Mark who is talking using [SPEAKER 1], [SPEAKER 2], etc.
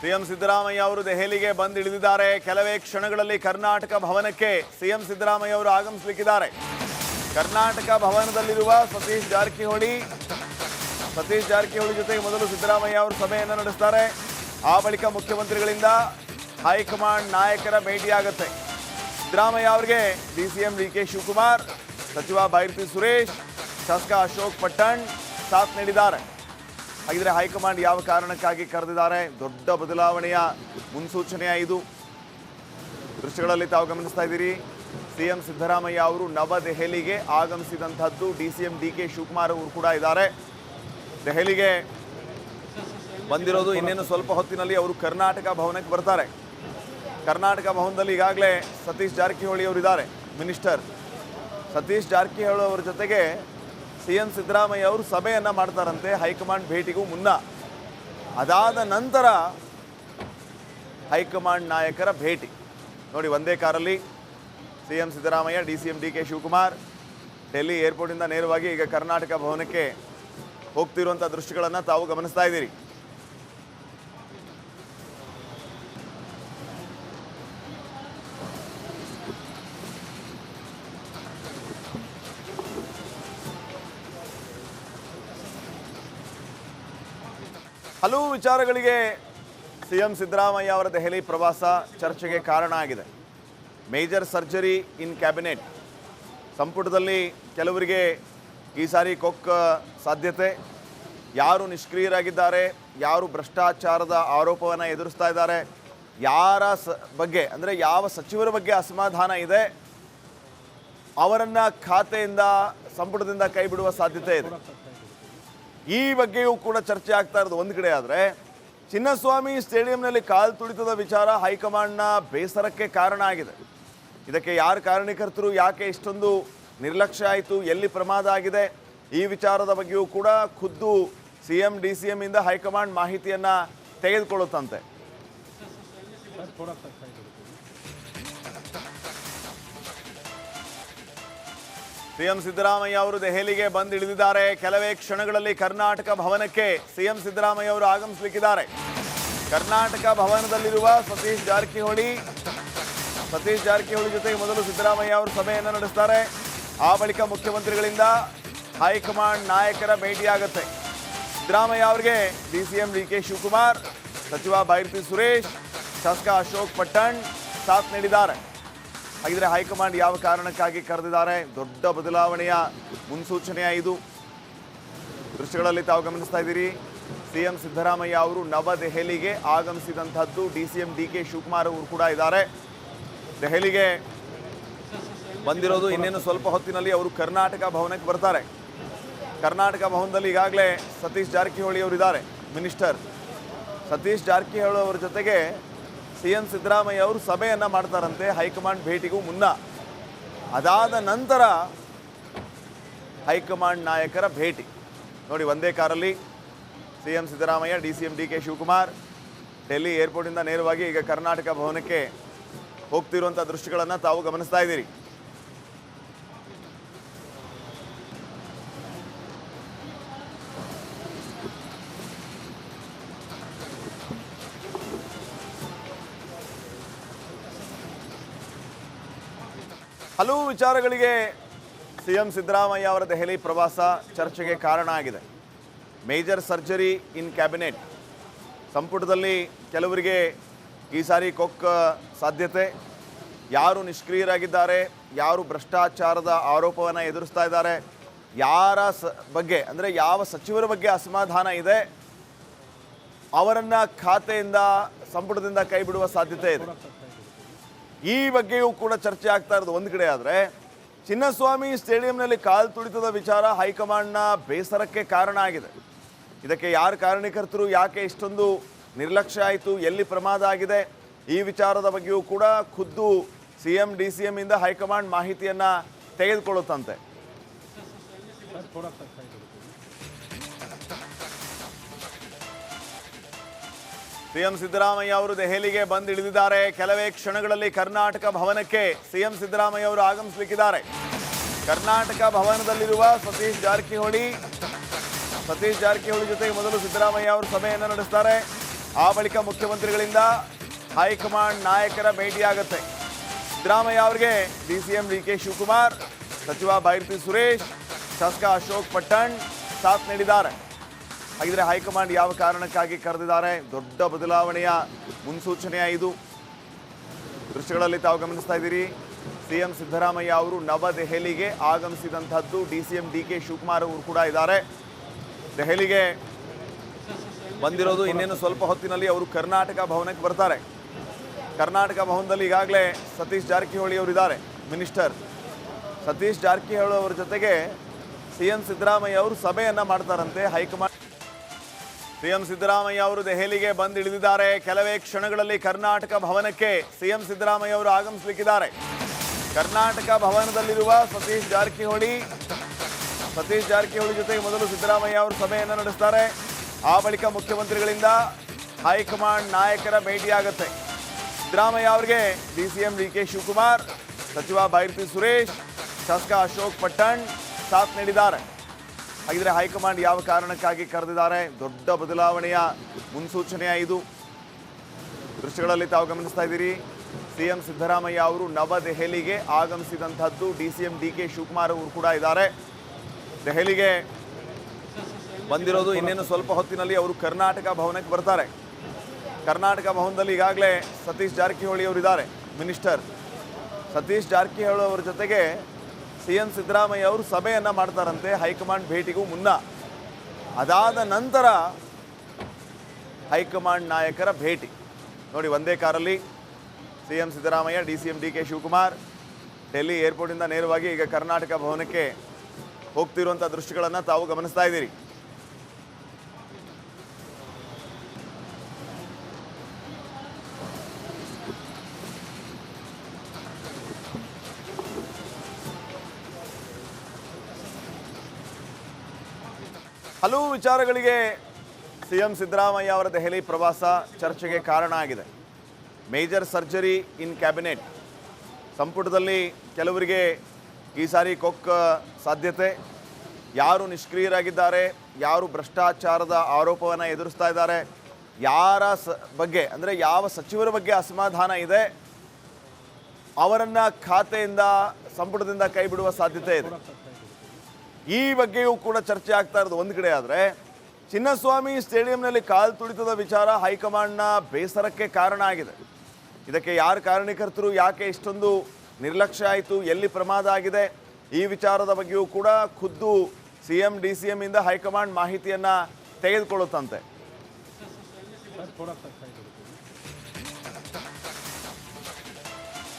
[SPEAKER 1] CM Siddaramaiah ಅವರು ದೆಹಲಿಗೆ ಬಂದು ಇಳಿದಿದ್ದಾರೆ ಕೆಲವೇ ಕ್ಷಣಗಳಲ್ಲಿ ಕರ್ನಾಟಕ ಭವನಕ್ಕೆ ಸಿಎಂ ಸಿದ್ದರಾಮಯ್ಯ ಅವರು ಆಗಮಿಸಲಿಕ್ಕಿದ್ದಾರೆ. ಕರ್ನಾಟಕ ಭವನದಲ್ಲಿರುವ ಸತೀಶ್ ಜಾರಕಿಹೊಳಿ ಸತೀಶ್ ಜಾರಕಿಹೊಳಿ ಜೊತೆಗೆ ಮೊದಲು ಸಿದ್ದರಾಮಯ್ಯ ಅವರು ಸಭೆಯನ್ನು ನಡೆಸ್ತಾರೆ. ಆ ಬಳಿಕ ಮುಖ್ಯಮಂತ್ರಿಗಳಿಂದ ಹೈಕಮಾಂಡ್ ನಾಯಕರ ಭೇಟಿಯಾಗುತ್ತೆ ಸಿದ್ದರಾಮಯ್ಯ ಅವರಿಗೆ D C M D K Shivakumar, ಸಚಿವ ಬೈರತಿ ಸುರೇಶ್, ಶಾಸಕ ಅಶೋಕ್ ಪಟ್ಟಣ್ ಸಾಥ್ ನೀಡಿದ್ದಾರೆ. ಹಾಗಿದ್ರೆ ಹೈಕಮಾಂಡ್ ಯಾವ ಕಾರಣಕ್ಕಾಗಿ ಕರೆದಿದ್ದಾರೆ? ದೊಡ್ಡ ಬದಲಾವಣೆಯ ಮುನ್ಸೂಚನೆಯ ಇದು. ದೃಶ್ಯಗಳಲ್ಲಿ ತಾವು ಗಮನಿಸ್ತಾ ಇದ್ದೀರಿ. ಸಿಎಂ ಸಿದ್ದರಾಮಯ್ಯ ಅವರು ನವದೆಹಲಿಗೆ ಆಗಮಿಸಿದಂಥದ್ದು. D C M D K Shivakumar ಅವರು ಕೂಡ ಇದ್ದಾರೆ. ದೆಹಲಿಗೆ ಬಂದಿರೋದು ಇನ್ನೇನು ಸ್ವಲ್ಪ ಹೊತ್ತಿನಲ್ಲಿ ಅವರು ಕರ್ನಾಟಕ ಭವನಕ್ಕೆ ಬರ್ತಾರೆ. ಕರ್ನಾಟಕ ಭವನದಲ್ಲಿ ಈಗಾಗಲೇ ಸತೀಶ್ ಜಾರಕಿಹೊಳಿ ಅವರು ಇದ್ದಾರೆ. ಮಿನಿಸ್ಟರ್ ಸತೀಶ್ ಜಾರಕಿಹೊಳಿ ಅವರ ಜೊತೆಗೆ ಸಿ ಎಂ ಸಿದ್ದರಾಮಯ್ಯ ಅವರು ಸಭೆಯನ್ನು ಮಾಡ್ತಾರಂತೆ, ಹೈಕಮಾಂಡ್ ಭೇಟಿಗೂ ಮುನ್ನ. ಅದಾದ ನಂತರ ಹೈಕಮಾಂಡ್ ನಾಯಕರ ಭೇಟಿ. ನೋಡಿ, ಒಂದೇ ಕಾರಲ್ಲಿ C M Siddaramaiah, D C M D K Shivakumar, Delhi ಏರ್ಪೋರ್ಟಿಂದ ನೇರವಾಗಿ ಈಗ ಕರ್ನಾಟಕ ಭವನಕ್ಕೆ ಹೋಗ್ತಿರುವಂಥ ದೃಶ್ಯಗಳನ್ನು ತಾವು ಗಮನಿಸ್ತಾ ಇದ್ದೀರಿ. ಹಲವು ವಿಚಾರಗಳಿಗೆ ಸಿಎಂ ಸಿದ್ದರಾಮಯ್ಯ ಅವರ ದೆಹಲಿ ಪ್ರವಾಸ ಚರ್ಚೆಗೆ ಕಾರಣ ಆಗಿದೆ. Major surgery in cabinet. ಸಂಪುಟದಲ್ಲಿ ಕೆಲವರಿಗೆ ಈ ಸಾರಿ ಕೊಕ್ಕ ಸಾಧ್ಯತೆ. ಯಾರು ನಿಷ್ಕ್ರಿಯರಾಗಿದ್ದಾರೆ, ಯಾರು ಭ್ರಷ್ಟಾಚಾರದ ಆರೋಪವನ್ನು ಎದುರಿಸ್ತಾ ಇದ್ದಾರೆ, ಯಾರ ಸ ಬಗ್ಗೆ, ಅಂದರೆ ಯಾವ ಸಚಿವರ ಬಗ್ಗೆ ಅಸಮಾಧಾನ ಇದೆ, ಅವರನ್ನು ಖಾತೆಯಿಂದ, ಸಂಪುಟದಿಂದ ಕೈ ಬಿಡುವ ಸಾಧ್ಯತೆ ಇದೆ. ಈ ಬಗ್ಗೆಯೂ ಕೂಡ ಚರ್ಚೆ ಆಗ್ತಾ ಇರೋದು ಒಂದು ಕಡೆ ಆದರೆ, ಚಿನ್ನಸ್ವಾಮಿ ಸ್ಟೇಡಿಯಂನಲ್ಲಿ ಕಾಲು ತುಳಿತದ ವಿಚಾರ ಹೈಕಮಾಂಡ್ನ ಬೇಸರಕ್ಕೆ ಕಾರಣ ಆಗಿದೆ. ಇದಕ್ಕೆ ಯಾರು ಕಾರಣೀಕರ್ತರು, ಯಾಕೆ ಇಷ್ಟೊಂದು ನಿರ್ಲಕ್ಷ್ಯ ಆಯಿತು, ಎಲ್ಲಿ ಪ್ರಮಾದ ಆಗಿದೆ, ಈ ವಿಚಾರದ ಬಗ್ಗೆಯೂ ಕೂಡ ಖುದ್ದು ಸಿ ಎಂ ಡಿ ಸಿ ಇಂದ ಹೈಕಮಾಂಡ್ ಮಾಹಿತಿಯನ್ನು ತೆಗೆದುಕೊಳ್ಳುತ್ತಂತೆ. ಸಿಎಂ ಸಿದ್ದರಾಮಯ್ಯ ಅವರು ದೆಹಲಿಗೆ ಬಂದು ಇಳಿದಿದ್ದಾರೆ ಕೆಲವೇ ಕ್ಷಣಗಳಲ್ಲಿ ಕರ್ನಾಟಕ ಭವನಕ್ಕೆ ಸಿಎಂ ಸಿದ್ದರಾಮಯ್ಯ ಅವರು ಆಗಮಿಸಲಿಕ್ಕಿದ್ದಾರೆ. ಕರ್ನಾಟಕ ಭವನದಲ್ಲಿರುವ ಸತೀಶ್ ಜಾರಕಿಹೊಳಿ ಸತೀಶ್ ಜಾರಕಿಹೊಳಿ ಜೊತೆಗೆ ಮೊದಲು ಸಿದ್ದರಾಮಯ್ಯ ಅವರು ಸಭೆಯನ್ನು ನಡೆಸ್ತಾರೆ. ಆ ಬಳಿಕ ಮುಖ್ಯಮಂತ್ರಿಗಳಿಂದ ಹೈಕಮಾಂಡ್ ನಾಯಕರ ಭೇಟಿಯಾಗುತ್ತೆ ಸಿದ್ದರಾಮಯ್ಯ ಅವರಿಗೆ D C M D K Shivakumar, ಸಚಿವ ಬೈರತಿ ಸುರೇಶ್, ಶಾಸಕ ಅಶೋಕ್ ಪಟ್ಟಣ್ ಸಾಥ್ ನೀಡಿದ್ದಾರೆ. ಹಾಗಿದ್ರೆ ಹೈಕಮಾಂಡ್ ಯಾವ ಕಾರಣಕ್ಕಾಗಿ ಕರೆದಿದ್ದಾರೆ? ದೊಡ್ಡ ಬದಲಾವಣೆಯ ಮುನ್ಸೂಚನೆಯ ಇದು. ದೃಶ್ಯಗಳಲ್ಲಿ ತಾವು ಗಮನಿಸ್ತಾ ಇದ್ದೀರಿ. ಸಿಎಂ ಸಿದ್ದರಾಮಯ್ಯ ಅವರು ನವದೆಹಲಿಗೆ ಆಗಮಿಸಿದಂಥದ್ದು. D C M D K Shivakumar ಅವರು ಕೂಡ ಇದ್ದಾರೆ. ದೆಹಲಿಗೆ ಬಂದಿರೋದು ಇನ್ನೇನು ಸ್ವಲ್ಪ ಹೊತ್ತಿನಲ್ಲಿ ಅವರು ಕರ್ನಾಟಕ ಭವನಕ್ಕೆ ಬರ್ತಾರೆ. ಕರ್ನಾಟಕ ಭವನದಲ್ಲಿ ಈಗಾಗಲೇ ಸತೀಶ್ ಜಾರಕಿಹೊಳಿ ಅವರಿದ್ದಾರೆ ಮಿನಿಸ್ಟರ್ ಸತೀಶ್ ಜಾರಕಿಹೊಳಿ ಅವರ ಜೊತೆಗೆ ಸಿ ಎಂ ಸಿದ್ದರಾಮಯ್ಯ ಅವರು ಸಭೆಯನ್ನು ಮಾಡ್ತಾರಂತೆ ಹೈಕಮಾಂಡ್ ಭೇಟಿಗೂ ಮುನ್ನ. ಅದಾದ ನಂತರ ಹೈಕಮಾಂಡ್ ನಾಯಕರ ಭೇಟಿ. ನೋಡಿ, ಒಂದೇ ಕಾರಲ್ಲಿ C M Siddaramaiah, D C M D K Shivakumar, Delhi ಏರ್ಪೋರ್ಟಿಂದ ನೇರವಾಗಿ ಈಗ ಕರ್ನಾಟಕ ಭವನಕ್ಕೆ ಹೋಗ್ತಿರುವಂಥ ದೃಶ್ಯಗಳನ್ನು ತಾವು ಗಮನಿಸ್ತಾ ಇದ್ದೀರಿ. ಹಲವು ವಿಚಾರಗಳಿಗೆ ಸಿಎಂ ಸಿದ್ದರಾಮಯ್ಯ ಅವರ ದೆಹಲಿ ಪ್ರವಾಸ ಚರ್ಚೆಗೆ ಕಾರಣ ಆಗಿದೆ. Major surgery in cabinet. ಸಂಪುಟದಲ್ಲಿ ಕೆಲವರಿಗೆ ಈ ಸಾರಿ ಕೊಕ್ಕ ಸಾಧ್ಯತೆ. ಯಾರು ನಿಷ್ಕ್ರಿಯರಾಗಿದ್ದಾರೆ, ಯಾರು ಭ್ರಷ್ಟಾಚಾರದ ಆರೋಪವನ್ನು ಎದುರಿಸ್ತಾ ಇದ್ದಾರೆ, ಯಾರ ಸ ಬಗ್ಗೆ, ಅಂದರೆ ಯಾವ ಸಚಿವರ ಬಗ್ಗೆ ಅಸಮಾಧಾನ ಇದೆ, ಅವರನ್ನು ಖಾತೆಯಿಂದ, ಸಂಪುಟದಿಂದ ಕೈ ಬಿಡುವ ಸಾಧ್ಯತೆ ಇದೆ. ಈ ಬಗ್ಗೆಯೂ ಕೂಡ ಚರ್ಚೆ ಆಗ್ತಾ ಇರೋದು ಒಂದು ಕಡೆ ಆದರೆ, ಚಿನ್ನಸ್ವಾಮಿ ಸ್ಟೇಡಿಯಂನಲ್ಲಿ ಕಾಲು ತುಳಿತದ ವಿಚಾರ ಹೈಕಮಾಂಡ್ನ ಬೇಸರಕ್ಕೆ ಕಾರಣ ಆಗಿದೆ. ಇದಕ್ಕೆ ಯಾರು ಕಾರಣೀಕರ್ತರು ಯಾಕೆ ಇಷ್ಟೊಂದು ನಿರ್ಲಕ್ಷ್ಯ ಆಯಿತು, ಎಲ್ಲಿ ಪ್ರಮಾದ ಆಗಿದೆ, ಈ ವಿಚಾರದ ಬಗ್ಗೆಯೂ ಕೂಡ ಖುದ್ದು ಸಿ ಎಂ ಡಿ ಸಿ ಇಂದ ಹೈಕಮಾಂಡ್ ಮಾಹಿತಿಯನ್ನು ತೆಗೆದುಕೊಳ್ಳುತ್ತಂತೆ. ಸಿಎಂ ಸಿದ್ದರಾಮಯ್ಯ ಅವರು ದೆಹಲಿಗೆ ಬಂದು ಇಳಿದಿದ್ದಾರೆ. ಕೆಲವೇ ಕ್ಷಣಗಳಲ್ಲಿ ಕರ್ನಾಟಕ ಭವನಕ್ಕೆ ಸಿಎಂ ಸಿದ್ದರಾಮಯ್ಯ ಅವರು ಆಗಮಿಸಲಿಕ್ಕಿದ್ದಾರೆ. ಕರ್ನಾಟಕ ಭವನದಲ್ಲಿರುವ ಸತೀಶ್ ಜಾರಕಿಹೊಳಿ ಸತೀಶ್ ಜಾರಕಿಹೊಳಿ ಜೊತೆಗೆ ಮೊದಲು ಸಿದ್ದರಾಮಯ್ಯ ಅವರು ಸಭೆಯನ್ನು ನಡೆಸ್ತಾರೆ. ಆ ಬಳಿಕ ಮುಖ್ಯಮಂತ್ರಿಗಳಿಂದ ಹೈಕಮಾಂಡ್ ನಾಯಕರ ಭೇಟಿಯಾಗುತ್ತೆ ಸಿದ್ದರಾಮಯ್ಯ ಅವರಿಗೆ D C M D K Shivakumar, ಸಚಿವ ಬೈರತಿ ಸುರೇಶ್, ಶಾಸಕ ಅಶೋಕ್ ಪಟ್ಟಣ್ ಸಾಥ್ ನೀಡಿದ್ದಾರೆ. ಹಾಗಿದ್ರೆ ಹೈಕಮಾಂಡ್ ಯಾವ ಕಾರಣಕ್ಕಾಗಿ ಕರೆದಿದ್ದಾರೆ? ದೊಡ್ಡ ಬದಲಾವಣೆಯ ಮುನ್ಸೂಚನೆಯ ಇದು. ದೃಶ್ಯಗಳಲ್ಲಿ ತಾವು ಗಮನಿಸ್ತಾ ಇದ್ದೀರಿ. ಸಿಎಂ ಸಿದ್ದರಾಮಯ್ಯ ಅವರು ನವದೆಹಲಿಗೆ ಆಗಮಿಸಿದಂಥದ್ದು. D C M D K Shivakumar ಅವರು ಕೂಡ ಇದ್ದಾರೆ. ದೆಹಲಿಗೆ ಬಂದಿರೋದು ಇನ್ನೇನು ಸ್ವಲ್ಪ ಹೊತ್ತಿನಲ್ಲಿ ಅವರು ಕರ್ನಾಟಕ ಭವನಕ್ಕೆ ಬರ್ತಾರೆ. ಕರ್ನಾಟಕ ಭವನದಲ್ಲಿ ಈಗಾಗಲೇ ಸತೀಶ್ ಜಾರಕಿಹೊಳಿ ಅವರಿದ್ದಾರೆ ಮಿನಿಸ್ಟರ್. ಸತೀಶ್ ಜಾರಕಿಹೊಳಿ ಅವರ ಜೊತೆಗೆ ಸಿ ಎಂ ಸಿದ್ದರಾಮಯ್ಯ ಅವರು ಸಭೆಯನ್ನ ಮಾಡ್ತಾರಂತೆ. ಹೈಕಮಾಂಡ್ ಸಿಎಂ ಸಿದ್ದರಾಮಯ್ಯ ಅವರು ದೆಹಲಿಗೆ ಬಂದು ಇಳಿದಿದ್ದಾರೆ ಕೆಲವೇ ಕ್ಷಣಗಳಲ್ಲಿ ಕರ್ನಾಟಕ ಭವನಕ್ಕೆ ಸಿಎಂ ಸಿದ್ದರಾಮಯ್ಯ ಅವರು ಆಗಮಿಸಲಿಕ್ಕಿದ್ದಾರೆ. ಕರ್ನಾಟಕ ಭವನದಲ್ಲಿರುವ ಸತೀಶ್ ಜಾರಕಿಹೊಳಿ ಸತೀಶ್ ಜಾರಕಿಹೊಳಿ ಜೊತೆಗೆ ಮೊದಲು ಸಿದ್ದರಾಮಯ್ಯ ಅವರು ಸಭೆಯನ್ನು ನಡೆಸ್ತಾರೆ. ಆ ಬಳಿಕ ಮುಖ್ಯಮಂತ್ರಿಗಳಿಂದ ಹೈಕಮಾಂಡ್ ನಾಯಕರ ಭೇಟಿಯಾಗುತ್ತೆ ಸಿದ್ದರಾಮಯ್ಯ ಅವರಿಗೆ D C D K Shivakumar, ಸಚಿವ ಬೈರತಿ ಸುರೇಶ್, ಶಾಸಕ ಅಶೋಕ್ ಪಟ್ಟಣ್ ಸಾಥ್ ನೀಡಿದ್ದಾರೆ. ಹಾಗಿದ್ರೆ ಹೈಕಮಾಂಡ್ ಯಾವ ಕಾರಣಕ್ಕಾಗಿ ಕರೆದಿದ್ದಾರೆ? ದೊಡ್ಡ ಬದಲಾವಣೆಯ ಮುನ್ಸೂಚನೆಯ ಇದು. ದೃಶ್ಯಗಳಲ್ಲಿ ತಾವು ಗಮನಿಸ್ತಾ ಇದ್ದೀರಿ. ಸಿಎಂ ಸಿದ್ದರಾಮಯ್ಯ ಅವರು ನವದೆಹಲಿಗೆ ಆಗಮಿಸಿದಂಥದ್ದು. D C M D K Shivakumar ಅವರು ಕೂಡ ಇದ್ದಾರೆ. ದೆಹಲಿಗೆ ಬಂದಿರೋದು ಇನ್ನೇನು ಸ್ವಲ್ಪ ಹೊತ್ತಿನಲ್ಲಿ ಅವರು ಕರ್ನಾಟಕ ಭವನಕ್ಕೆ ಬರ್ತಾರೆ. ಕರ್ನಾಟಕ ಭವನದಲ್ಲಿ ಈಗಾಗಲೇ ಸತೀಶ್ ಜಾರಕಿಹೊಳಿ ಅವರಿದ್ದಾರೆ ಮಿನಿಸ್ಟರ್ ಸತೀಶ್ ಜಾರಕಿಹೊಳಿ ಅವರ ಜೊತೆಗೆ ಸಿ ಎಂ ಸಿದ್ದರಾಮಯ್ಯ ಅವರು ಸಭೆಯನ್ನು ಮಾಡ್ತಾರಂತೆ, ಹೈಕಮಾಂಡ್ ಭೇಟಿಗೂ ಮುನ್ನ. ಅದಾದ ನಂತರ ಹೈಕಮಾಂಡ್ ನಾಯಕರ ಭೇಟಿ. ನೋಡಿ, ಒಂದೇ ಕಾರಲ್ಲಿ C M Siddaramaiah, D C M D K Shivakumar, Delhi ಏರ್ಪೋರ್ಟಿಂದ ನೇರವಾಗಿ ಈಗ ಕರ್ನಾಟಕ ಭವನಕ್ಕೆ ಹೋಗ್ತಿರುವಂಥ ದೃಶ್ಯಗಳನ್ನು ತಾವು ಗಮನಿಸ್ತಾ ಇದ್ದೀರಿ. ಹಲವು ವಿಚಾರಗಳಿಗೆ ಸಿ ಎಂ ಸಿದ್ದರಾಮಯ್ಯ ಅವರ ದೆಹಲಿ ಪ್ರವಾಸ ಚರ್ಚೆಗೆ ಕಾರಣ ಆಗಿದೆ. Major surgery in cabinet. ಸಂಪುಟದಲ್ಲಿ ಕೆಲವರಿಗೆ ಈ ಸಾರಿ ಕೊಕ್ಕ ಸಾಧ್ಯತೆ. ಯಾರು ನಿಷ್ಕ್ರಿಯರಾಗಿದ್ದಾರೆ, ಯಾರು ಭ್ರಷ್ಟಾಚಾರದ ಆರೋಪವನ್ನು ಎದುರಿಸ್ತಾ ಇದ್ದಾರೆ, ಯಾರ ಸ ಬಗ್ಗೆ, ಅಂದರೆ ಯಾವ ಸಚಿವರ ಬಗ್ಗೆ ಅಸಮಾಧಾನ ಇದೆ, ಅವರನ್ನು ಖಾತೆಯಿಂದ, ಸಂಪುಟದಿಂದ ಕೈ ಬಿಡುವ ಸಾಧ್ಯತೆ ಇದೆ. ಈ ಬಗ್ಗೆಯೂ ಕೂಡ ಚರ್ಚೆ ಆಗ್ತಾ ಇರೋದು ಒಂದು ಕಡೆ ಆದರೆ, ಚಿನ್ನಸ್ವಾಮಿ ಸ್ಟೇಡಿಯಂನಲ್ಲಿ ಕಾಲು ತುಳಿತದ ವಿಚಾರ ಹೈಕಮಾಂಡ್ನ ಬೇಸರಕ್ಕೆ ಕಾರಣ ಆಗಿದೆ. ಇದಕ್ಕೆ ಯಾರು ಕಾರಣೀಕರ್ತರು, ಯಾಕೆ ಇಷ್ಟೊಂದು ನಿರ್ಲಕ್ಷ್ಯ ಆಯಿತು, ಎಲ್ಲಿ ಪ್ರಮಾದ ಆಗಿದೆ, ಈ ವಿಚಾರದ ಬಗ್ಗೆಯೂ ಕೂಡ ಖುದ್ದು ಸಿ ಎಂ ಡಿ ಸಿ ಇಂದ ಹೈಕಮಾಂಡ್ ಮಾಹಿತಿಯನ್ನು ತೆಗೆದುಕೊಳ್ಳುತ್ತಂತೆ.